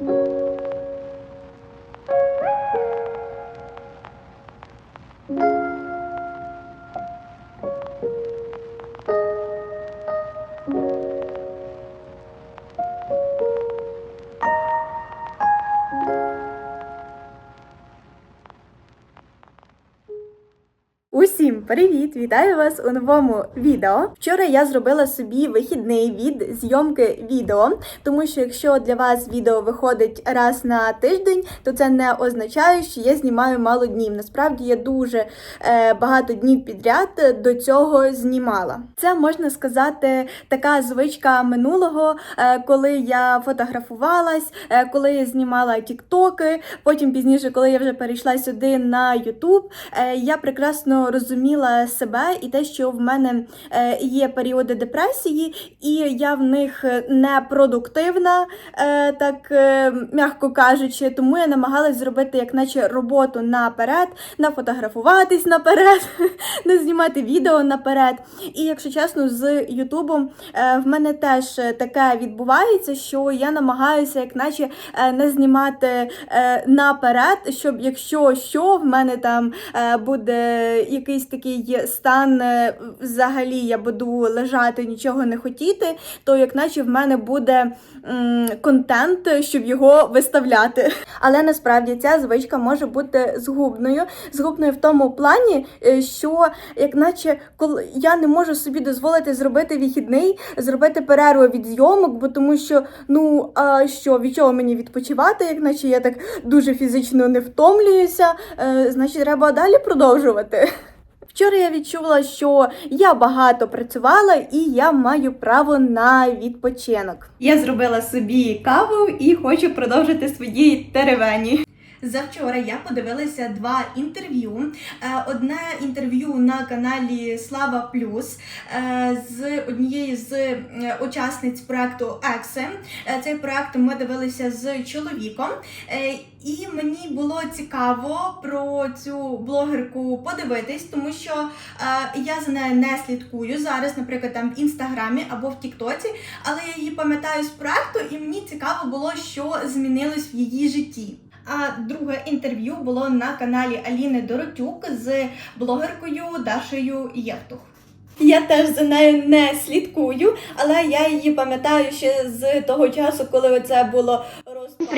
Música привіт! Вітаю вас у новому відео. Вчора я зробила собі вихідний від зйомки відео, тому що якщо для вас відео виходить раз на тиждень, то це не означає, що я знімаю мало днів. Насправді я дуже е, багато днів підряд до цього знімала. Це можна сказати така звичка минулого, е, коли я фотографувалась, е, коли я знімала тіктоки. Потім пізніше, коли я вже перейшла сюди на Ютуб, е, я прекрасно розуміла себе і те, що в мене е, є періоди депресії, і я в них не продуктивна, е, так е, м'яко кажучи, тому я намагалась зробити як наче роботу наперед, нафотографуватись наперед, не знімати відео наперед. І якщо чесно, з Ютубом е, в мене теж таке відбувається, що я намагаюся, як наче е, не знімати е, наперед, щоб якщо що, в мене там е, буде якийсь такий стан, е, взагалі я буду лежати, нічого не хотіти, то як наче в мене буде м, контент, щоб його виставляти. Але насправді ця звичка може бути згубною. Згубною в тому плані, е, що як наче коли я не можу собі дозволити зробити вихідний, зробити перерву від зйомок, бо тому що ну а що від чого мені відпочивати, як наче я так дуже фізично не втомлююся, е, значить треба далі продовжувати. Вчора я відчула, що я багато працювала і я маю право на відпочинок. Я зробила собі каву і хочу продовжити свої теревені. Завчора я подивилася два інтерв'ю. Е, Одне інтерв'ю на каналі Слава Плюс е, з однією з е, учасниць проекту Екси. Цей проект ми дивилися з чоловіком. І мені було цікаво про цю блогерку подивитись, тому що е, я за нею не слідкую зараз, наприклад, там в інстаграмі або в Тіктоці, але я її пам'ятаю з проекту, і мені цікаво було, що змінилось в її житті. А друге інтерв'ю було на каналі Аліни Доротюк з блогеркою Дашею Євтух. Я теж за нею не слідкую, але я її пам'ятаю ще з того часу, коли це було розпа-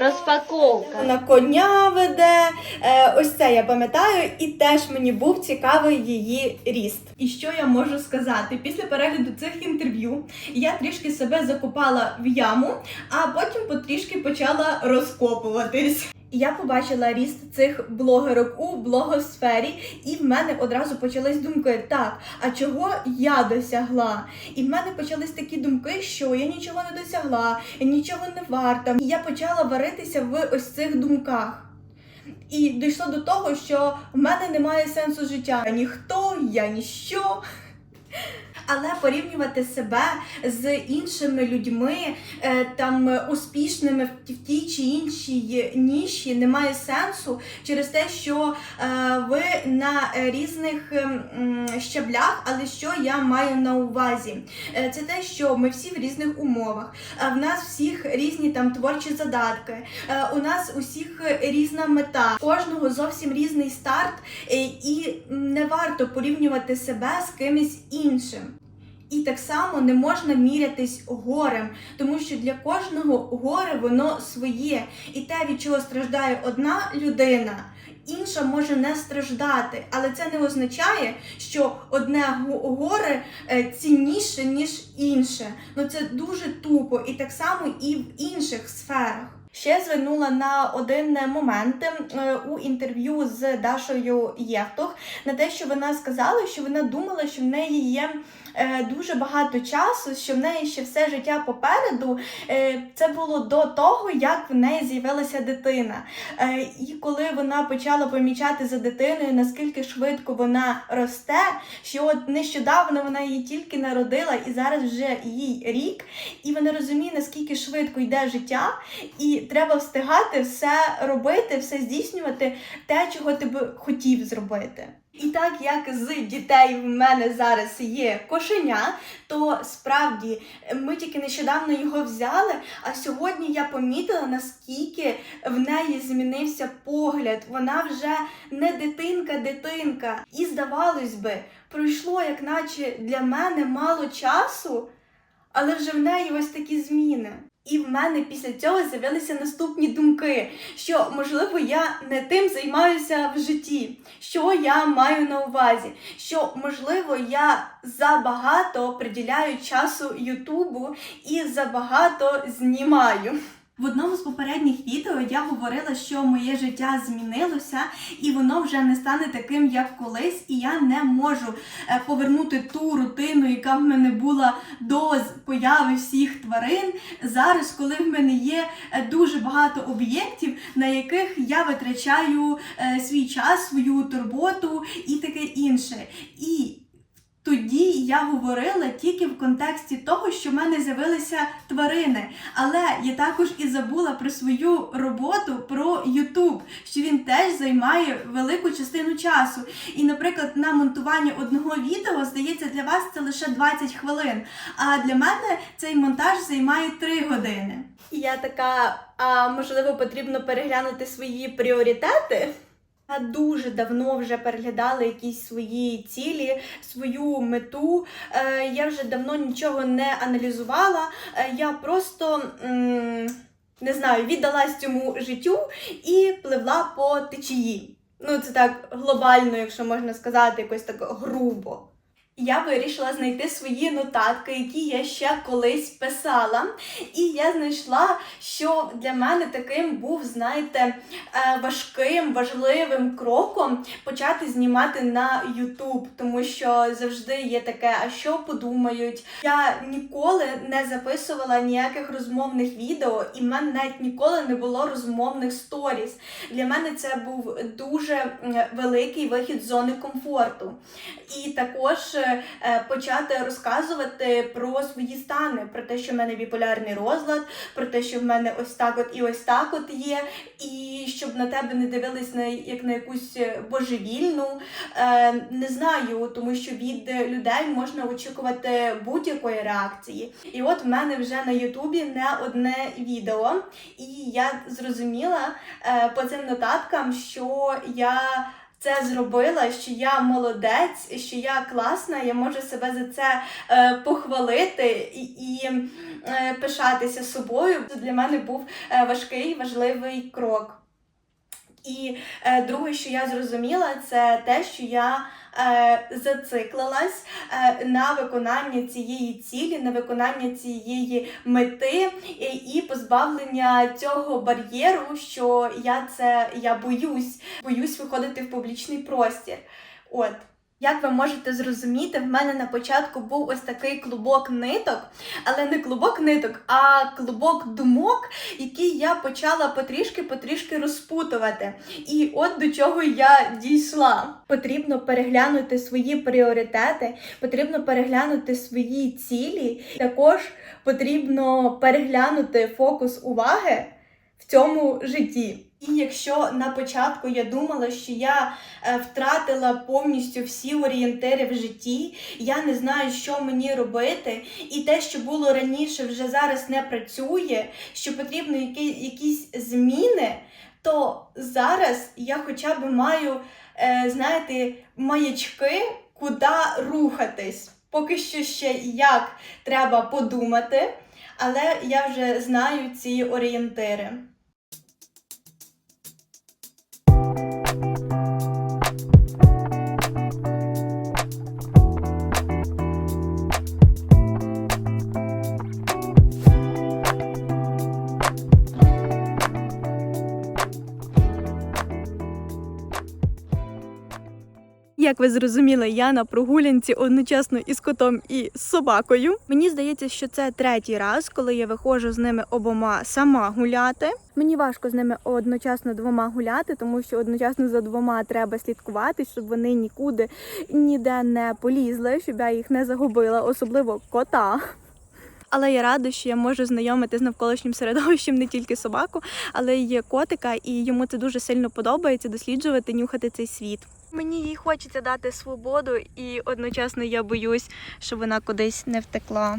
Розпаковка. на коня веде. Е, ось це я пам'ятаю, і теж мені був цікавий її ріст. І що я можу сказати? Після перегляду цих інтерв'ю я трішки себе закопала в яму, а потім потрішки почала розкопуватись. Я побачила ріст цих блогерок у блогосфері, і в мене одразу почались думки: так, а чого я досягла? І в мене почались такі думки, що я нічого не досягла, я нічого не варта. І я почала варитися в ось цих думках. І дійшло до того, що в мене немає сенсу життя. Ніхто, я ніщо. Але порівнювати себе з іншими людьми, е, там е, успішними в тій чи іншій ніші, немає сенсу через те, що е, ви на різних ем, щаблях, але що я маю на увазі? Це те, що ми всі в різних умовах. В нас всіх різні там творчі задатки. У нас усіх різна мета, кожного зовсім різний старт, і не варто порівнювати себе з кимось іншим. І так само не можна мірятись горем, тому що для кожного горе воно своє. І те, від чого страждає одна людина, інша може не страждати. Але це не означає, що одне горе е, цінніше, ніж інше. Ну це дуже тупо, і так само і в інших сферах. Ще звернула на один момент е, у інтерв'ю з Дашою Євтух на те, що вона сказала, що вона думала, що в неї є дуже багато часу, що в неї ще все життя попереду. Е, Це було до того, як в неї з'явилася дитина. Е, І коли вона почала помічати за дитиною, наскільки швидко вона росте, що от нещодавно вона її тільки народила, і зараз вже їй рік, і вона розуміє, наскільки швидко йде життя, і треба встигати все робити, все здійснювати те, чого ти би хотів зробити. І так як з дітей в мене зараз є кошеня, то справді ми тільки нещодавно його взяли. А сьогодні я помітила, наскільки в неї змінився погляд. Вона вже не дитинка-дитинка. І здавалось би, пройшло, як наче для мене мало часу, але вже в неї ось такі зміни. І в мене після цього з'явилися наступні думки, що можливо я не тим займаюся в житті, що я маю на увазі, що можливо я забагато приділяю часу Ютубу і забагато знімаю. В одному з попередніх відео я говорила, що моє життя змінилося, і воно вже не стане таким, як колись, і я не можу е, повернути ту рутину, яка в мене була до появи всіх тварин. Зараз, коли в мене є е, дуже багато об'єктів, на яких я витрачаю е, свій час, свою турботу і таке інше. І тоді я говорила тільки в контексті того, що в мене з'явилися тварини. Але я також і забула про свою роботу про YouTube, що він теж займає велику частину часу. І, наприклад, на монтування одного відео, здається, для вас це лише 20 хвилин. А для мене цей монтаж займає 3 години. Я така, а можливо, потрібно переглянути свої пріоритети. Дуже давно вже переглядала якісь свої цілі, свою мету. Е, я вже давно нічого не аналізувала. Е, я просто не знаю, віддалась цьому життю і пливла по течії. Ну, це так глобально, якщо можна сказати, якось так грубо. Я вирішила знайти свої нотатки, які я ще колись писала. І я знайшла, що для мене таким був, знаєте, е, важким, важливим кроком почати знімати на YouTube, тому що завжди є таке, а що подумають. Я ніколи не записувала ніяких розмовних відео, і в мене навіть ніколи не було розмовних сторіс. Для мене це був дуже великий вихід з зони комфорту. І також е, почати розказувати про свої стани, про те, що в мене біполярний розлад, про те, що в мене ось так от і ось так от є, і щоб на тебе не дивились на як на якусь божевільну. Е, не знаю, тому що від людей можна очікувати будь-якої реакції. І от в мене вже на Ютубі не одне відео, і я зрозуміла е, по цим нотаткам, що я це зробила, що я молодець, що я класна, я можу себе за це е, похвалити і, і е, пишатися собою. Це для мене був е, важкий, важливий крок. І е, друге, що я зрозуміла, це те, що я зациклилась е, на виконання цієї цілі, на виконання цієї мети і позбавлення цього бар'єру, що я це я боюсь, боюсь виходити в публічний простір. От. Як ви можете зрозуміти, в мене на початку був ось такий клубок ниток, але не клубок ниток, а клубок думок, який я почала потрішки-потрішки розпутувати. І от до чого я дійшла. Потрібно переглянути свої пріоритети, потрібно переглянути свої цілі. Також потрібно переглянути фокус уваги в цьому житті. І якщо на початку я думала, що я е, втратила повністю всі орієнтири в житті, я не знаю, що мені робити, і те, що було раніше, вже зараз не працює, що потрібно які, якісь зміни, то зараз я хоча б маю, е, знаєте, маячки, куди рухатись. Поки що ще як треба подумати, але я вже знаю ці орієнтири. Música Як ви зрозуміли, я на прогулянці одночасно із котом і з собакою. Мені здається, що це третій раз, коли я виходжу з ними обома сама гуляти. Мені важко з ними одночасно двома гуляти, тому що одночасно за двома треба слідкувати, щоб вони нікуди ніде не полізли, щоб я їх не загубила, особливо кота. Але я рада, що я можу знайомити з навколишнім середовищем не тільки собаку, але й котика, і йому це дуже сильно подобається досліджувати, нюхати цей світ. Мені їй хочеться дати свободу, і одночасно я боюсь, що вона кудись не втекла.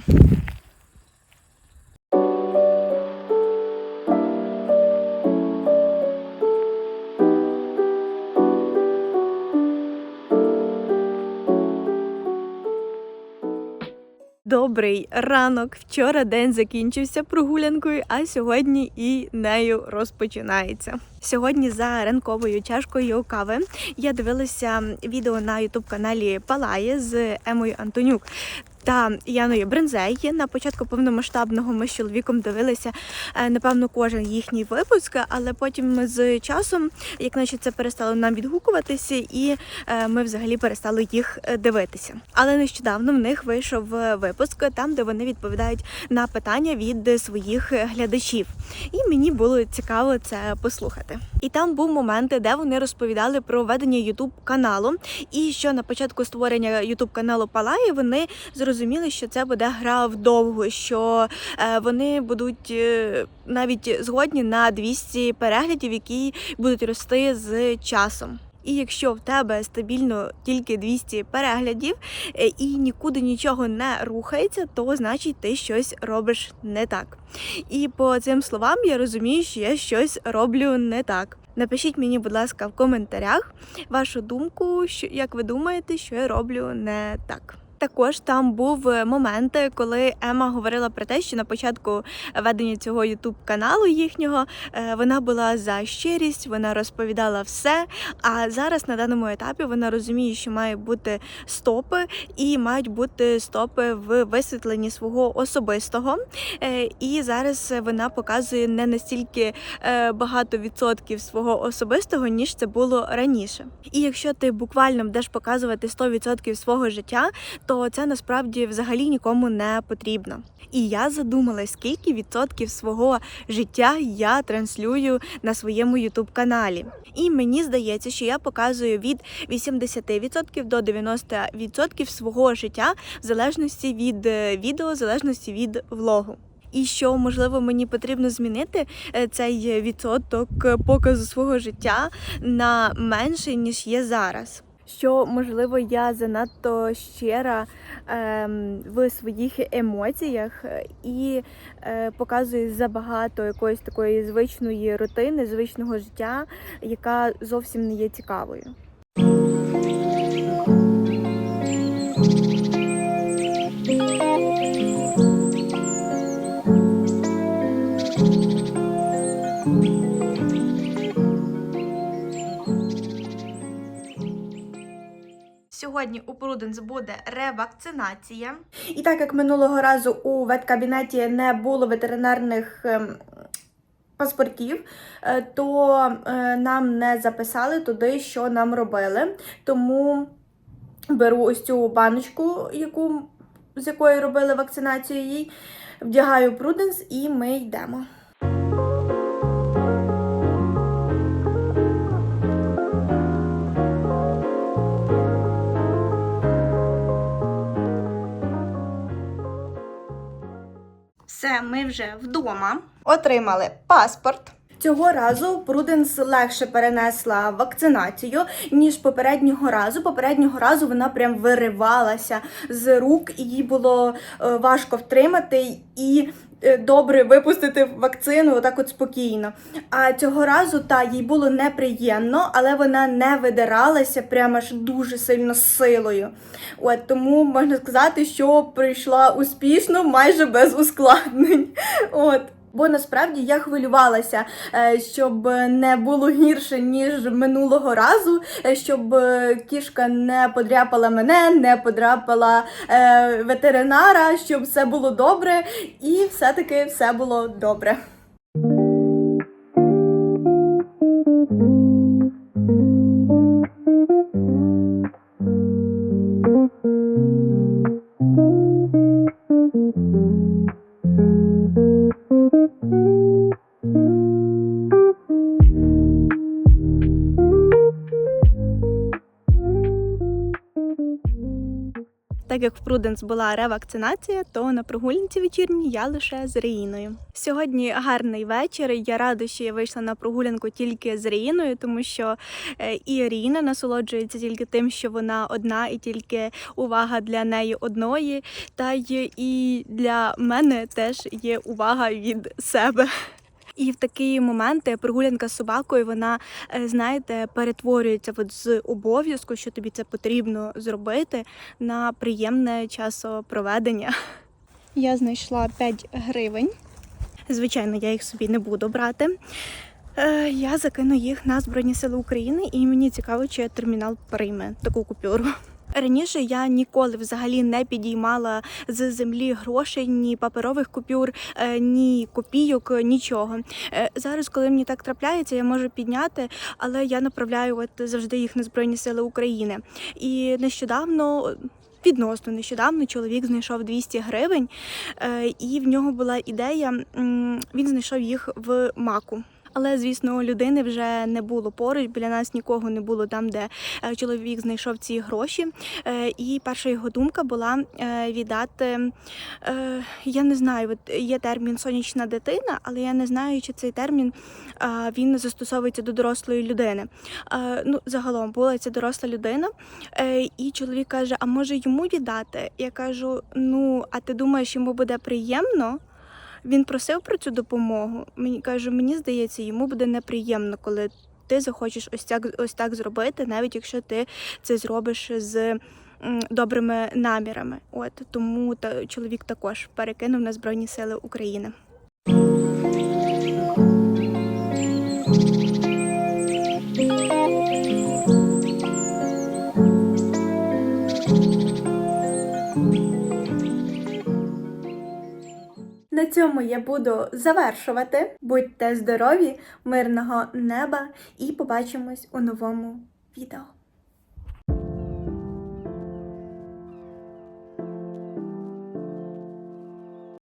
Добрий ранок. Вчора день закінчився прогулянкою, а сьогодні і нею розпочинається. Сьогодні за ранковою чашкою кави я дивилася відео на ютуб каналі Палає з Емою Антонюк. Та Яною Брензей на початку повномасштабного ми з чоловіком дивилися е, напевно кожен їхній випуск, але потім з часом, як наче це перестало нам відгукуватися, і е, ми взагалі перестали їх е, дивитися. Але нещодавно в них вийшов випуск, там де вони відповідають на питання від своїх глядачів. І мені було цікаво це послухати. І там був момент, де вони розповідали про ведення Ютуб каналу, і що на початку створення Ютуб каналу Палає вони зрозуміли, що це буде гра вдовго, що е, вони будуть е, навіть згодні на 200 переглядів, які будуть рости з часом. І якщо в тебе стабільно тільки 200 переглядів е, і нікуди нічого не рухається, то значить ти щось робиш не так. І по цим словам я розумію, що я щось роблю не так. Напишіть мені, будь ласка, в коментарях вашу думку, що як ви думаєте, що я роблю не так. Також там був момент, коли Ема говорила про те, що на початку ведення цього ютуб каналу їхнього е, вона була за щирість, вона розповідала все. А зараз на даному етапі вона розуміє, що має бути стопи, і мають бути стопи в висвітленні свого особистого. Е, І зараз вона показує не настільки е, багато відсотків свого особистого, ніж це було раніше. І якщо ти буквально будеш показувати 100% свого життя, то це насправді взагалі нікому не потрібно. І я задумалась, скільки відсотків свого життя я транслюю на своєму ютуб каналі. І мені здається, що я показую від 80% до 90% свого життя в залежності від е, відео, в залежності від влогу. І що можливо мені потрібно змінити е, цей відсоток показу свого життя на менший ніж є зараз. Що можливо я занадто щира ем, в своїх емоціях е, і е, показую забагато якоїсь такої звичної рутини, звичного життя, яка зовсім не є цікавою. Сьогодні у Пруденс буде ревакцинація. І так як минулого разу у веткабінеті не було ветеринарних ем, паспортів, е, то е, нам не записали туди, що нам робили. Тому беру ось цю баночку, яку, з якої робили вакцинацію їй, вдягаю Пруденс і ми йдемо. Все, ми вже вдома. Отримали паспорт. Цього разу Пруденс легше перенесла вакцинацію, ніж попереднього разу. Попереднього разу вона прям виривалася з рук, і їй було е, важко втримати і добре випустити вакцину отак от спокійно. А цього разу та їй було неприємно, але вона не видиралася прямо ж дуже сильно з силою. От тому можна сказати, що прийшла успішно, майже без ускладнень. От. Бо насправді я хвилювалася, е, щоб не було гірше ніж минулого разу, е, щоб е, кішка не подряпала мене, не подряпала ветеринара, щоб все було добре, і все-таки все було добре. Пруденс була ревакцинація, то на прогулянці вечірній я лише з Реїною. Сьогодні гарний вечір. Я рада, що я вийшла на прогулянку тільки з Реїною, тому що е, і Ріїна насолоджується тільки тим, що вона одна, і тільки увага для неї одної. Та й і для мене теж є увага від себе. І в такі моменти прогулянка з собакою, вона, е, знаєте, перетворюється от з обов'язку, що тобі це потрібно зробити, на приємне часопроведення. Я знайшла 5 гривень. Звичайно, я їх собі не буду брати. Е, Я закину їх на Збройні Сили України, і мені цікаво, чи термінал прийме таку купюру. Раніше я ніколи взагалі не підіймала з землі грошей, ні паперових купюр, е, ні копійок, нічого. Е, Зараз, коли мені так трапляється, я можу підняти, але я направляю от завжди їх на Збройні Сили України. І нещодавно. Відносно нещодавно чоловік знайшов 200 гривень, е, і в нього була ідея. Він знайшов їх в маку. Але, звісно, людини вже не було поруч. Біля нас нікого не було там, де е, чоловік знайшов ці гроші. Е, І перша його думка була е, віддати. Я не знаю, от є термін сонячна дитина, але я не знаю, чи цей термін він застосовується до дорослої людини. Ну, загалом була ця доросла людина, і чоловік каже: А може йому віддати? Я кажу: ну, а ти думаєш, йому буде приємно? Він просив про цю допомогу. Мені каже, мені здається, йому буде неприємно, коли ти захочеш ось так, ось так зробити, навіть якщо ти це зробиш з добрими намірами. От тому та чоловік також перекинув на Збройні Сили України. Цьому я буду завершувати. Будьте здорові, мирного неба і побачимось у новому відео.